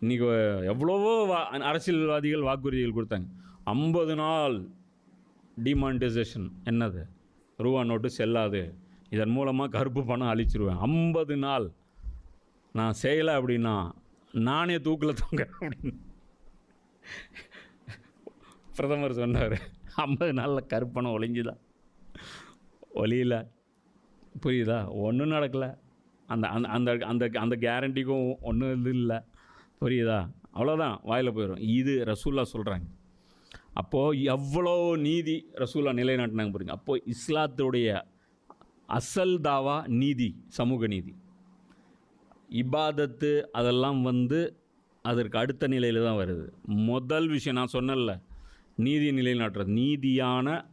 இன்றைக்கி எவ்வளவோ வா அரசியல்வாதிகள் வாக்குறுதிகள் கொடுத்தாங்க. ஐம்பது நாள் டிமானிட்டைசேஷன் என்னது? ரூபா நோட்டு செல்லாது. இதன் மூலமாக கருப்பு பணம் அழிச்சிருவேன். ஐம்பது நாள். நான் செய்யலை அப்படின்னா நானே தூக்கில் தொங்க அப்படின்னு. பிரதமர் சொன்னார். ஐம்பது நாளில் கருப்பணம் ஒளிஞ்சுதான் ஒளியில புரியுதா? ஒன்றும் நடக்கலை. அந்த அந்த அந்த அந்த அந்த கேரண்டிக்கும் ஒன்றும் இது இல்லை. புரியுதா? அவ்வளோதான் வாயில் போயிடும் இது ரசூல்லா சொல்கிறாங்க அப்போது எவ்வளோ நீதி ரசூல்லா நிலைநாட்டினாங்க பாருங்க. அப்போது இஸ்லாத்துடைய அசல் தாவா நீதி சமூக நீதி. இபாதத்து அதெல்லாம் வந்து அதற்கு அடுத்த நிலையில் தான் வருது. முதல் விஷயம் நான் சொன்னேன்ல நீதி நிலைநாட்டுறது. நீதியான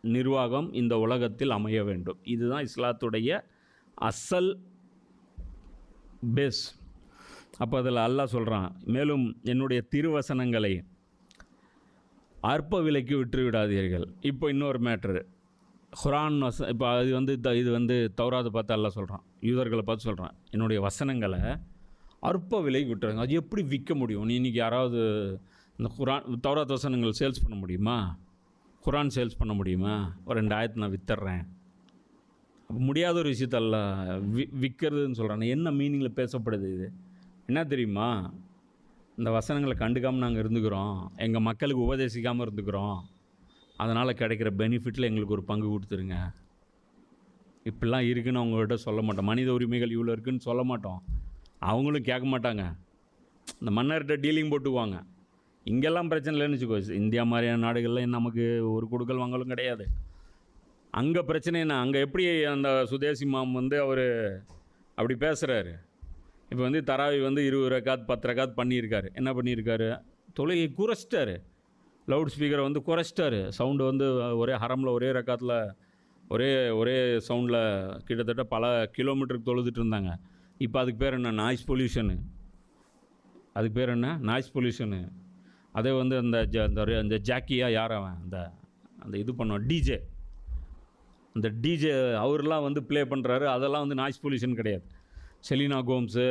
நிர்வாகம் இந்த உலகத்தில் அமைய வேண்டும். இதுதான் இஸ்லாத்துடைய அசல் பேஸ் அப்போ அதில் அல்லாஹ் சொல்கிறான் மேலும் என்னுடைய திருவசனங்களை அற்ப விலைக்கு விற்று விடாதீர்கள் இப்போ இன்னொரு மேட்ரு குரான் வச இப்போ அது வந்து த- இது வந்து தௌராதை பார்த்து அல்லாஹ் சொல்கிறான் யூதர்களை பார்த்து சொல்கிறான் என்னுடைய வசனங்களை அற்ப விலைக்கு விட்டுறாங்க. அது எப்படி விற்க முடியும்? நீ இன்றைக்கி யாராவது இந்த குரான் தௌராத் வசனங்கள் சேல்ஸ் பண்ண முடியுமா? குரான் சேல்ஸ் பண்ண முடியுமா? ஒரு ரெண்டு ஆயிரத்து நான் வித்துட்றேன் அப்போ முடியாத ஒரு விஷயத்தல்ல வி விற்கிறதுன்னு சொல்கிறாங்க என்ன மீனிங்கில் பேசப்படுது இது? என்ன தெரியுமா? இந்த வசனங்களை கண்டுக்காமல் நாங்கள் இருந்துக்கிறோம். எங்கள் மக்களுக்கு உபதேசிக்காமல் இருந்துக்கிறோம். அதனால் கிடைக்கிற பெனிஃபிட்டில் எங்களுக்கு ஒரு பங்கு கொடுத்துருங்க. இப்படிலாம் இருக்குன்னு அவங்கள்ட்ட சொல்ல மாட்டோம். மனித உரிமைகள் இவ்வளோ இருக்குன்னு சொல்ல மாட்டோம். அவங்களும் கேட்க மாட்டாங்க. இந்த மன்னர்கிட்ட டீலிங் போட்டுக்குவாங்க. இங்கெல்லாம் பிரச்சனை இல்லைன்னு வச்சுக்கோ. இந்தியா மாதிரியான நாடுகளில் நமக்கு ஒரு கொடுக்கல் வாங்கலும் கிடையாது. அங்கே பிரச்சனை என்ன? அங்கே எப்படி அந்த சுதேசி மாம் வந்து அவர் அப்படி பேசுகிறாரு இப்போ வந்து தராவி வந்து இருபது ரக்காத் பத்து ரக்காத் பண்ணியிருக்காரு. என்ன பண்ணியிருக்காரு? தொழுகை குறைச்சிட்டாரு. லவுட் ஸ்பீக்கரை வந்து குறைச்சிட்டாரு. சவுண்டு வந்து ஒரே ஹரமில் ஒரே ரக்காத்தில் ஒரே ஒரே சவுண்டில் கிட்டத்தட்ட பல கிலோமீட்டருக்கு தொழுதுட்டு இருந்தாங்க. இப்போ அதுக்கு பேர் என்ன? நாய்ஸ் பொல்யூஷனு அதுக்கு பேர் என்ன? நாய்ஸ் பொல்யூஷனு அதே வந்து அந்த ஜ அந்த அந்த ஜாக்கியா யார் அவன்? அந்த அந்த இது பண்ணுவான் டிஜே அந்த டிஜே அவர்லாம் வந்து ப்ளே பண்ணுறாரு அதெல்லாம் வந்து நாய்ஸ் பொல்யூஷன் கிடையாது. செலினா கோம்ஸு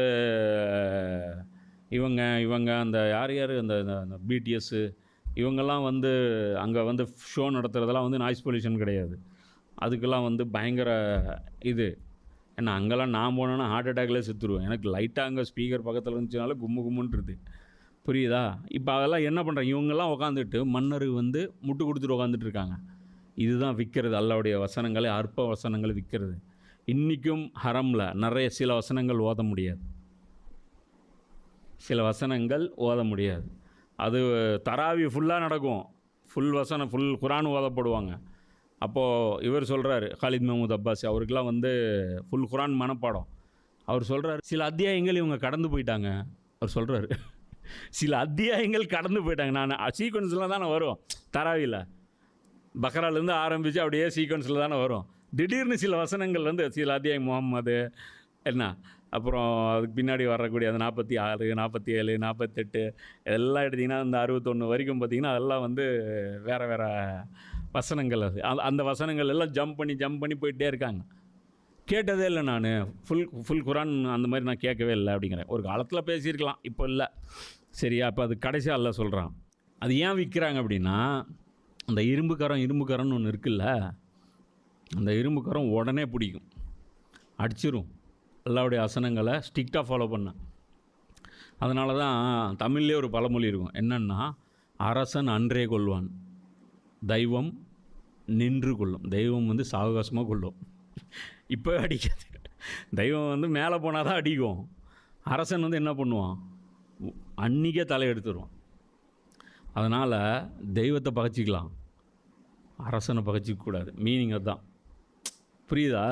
இவங்க இவங்க அந்த யார் யார்? அந்த அந்த பிடிஎஸ்ஸு இவங்கெல்லாம் வந்து அங்கே வந்து ஷோ நடத்துகிறதெல்லாம் வந்து நாய்ஸ் பொல்யூஷன் கிடையாது. அதுக்கெல்லாம் வந்து பயங்கர இது. ஏன்னா அங்கெல்லாம் நான் போனேன்னா ஹார்ட் அட்டாக்லேயே செத்துருவேன். எனக்கு லைட்டாக அங்கே ஸ்பீக்கர் பக்கத்தில் இருந்துச்சுனால கும்மு கும்முன்றது புரியுதா? இப்போ அதெல்லாம் என்ன பண்ணுறாங்க இவங்கெல்லாம் உட்காந்துட்டு மன்னர் வந்து முட்டு கொடுத்துட்டு உட்காந்துட்டு இருக்காங்க. இதுதான் விற்கிறது அல்லாவுடைய வசனங்களை அற்ப வசனங்களை விற்கிறது இன்றைக்கும் ஹரமில் நிறைய சில வசனங்கள் ஓத முடியாது. சில வசனங்கள் ஓத முடியாது. அது தராவி ஃபுல்லாக நடக்கும். ஃபுல் வசனம் ஃபுல் குரான் ஓதப்படுவாங்க. அப்போது இவர் சொல்கிறாரு ஹாலித் மஹமூத் அப்பாஸ் அவருக்கெல்லாம் வந்து ஃபுல் குரான் மனப்பாடம். அவர் சொல்கிறாரு சில அத்தியாயங்கள் இவங்க கடந்து போயிட்டாங்க. அவர் சொல்கிறாரு சில அத்தியாயங்கள் கடந்து போயிட்டாங்க. நான் சீக்வன்ஸில் தானே வரும். தராவியில் பக்ராலேருந்து ஆரம்பித்து அப்படியே சீக்வன்ஸில் தானே வரும். திடீர்னு சில வசனங்கள் வந்து சில அத்தியாயம் முகம்மது என்ன? அப்புறம் அதுக்கு பின்னாடி வரக்கூடிய அந்த நாற்பத்தி ஆறு நாற்பத்தி ஏழு நாற்பத்தெட்டு எல்லாம் எடுத்திங்கன்னா அந்த அறுபத்தொன்று வரைக்கும் பார்த்திங்கன்னா அதெல்லாம் வந்து வேறு வேறு வசனங்கள் அது. அந்த- அந்த வசனங்கள் எல்லாம் ஜம்ப் பண்ணி ஜம்ப் பண்ணி போயிட்டே இருக்காங்க. கேட்டதே இல்லை நான். ஃபுல் ஃபுல் குரான் அந்த மாதிரி நான் கேட்கவே இல்லை அப்படிங்கிறேன். ஒரு காலத்தில் பேசியிருக்கலாம் இப்போ இல்லை. சரியா? அப்போ அது கடைசியாக இல்லை சொல்கிறான் அது ஏன் விற்கிறாங்க அப்படின்னா அந்த இரும்புக்கரம் இரும்புக்கரம்னு ஒன்று இருக்குல்ல அந்த இரும்புக்கரம் உடனே பிடிக்கும். அடிச்சிரும். அல்லாவுடைய அசனங்களை ஸ்ட்ரிக்டாக ஃபாலோ பண்ண. அதனால தான் தமிழ்லேயே ஒரு பழமொழி இருக்கும். என்னென்னா அரசன் அன்றே கொள்வான். தெய்வம் நின்று கொள்ளும். தெய்வம் வந்து சாவகாசமாக கொள்ளும். இப்போ அடிக்காது. தெய்வம் வந்து மேலே போனால் தான் அடிக்கும். அரசன் வந்து என்ன பண்ணுவான்? அன்றைக்கே தலையெடுத்துருவான் அதனால் தெய்வத்தை பகைச்சிக்கலாம். அரசனை பகைச்சிக்க கூடாது. மீனிங் அதுதான். புரியுதா?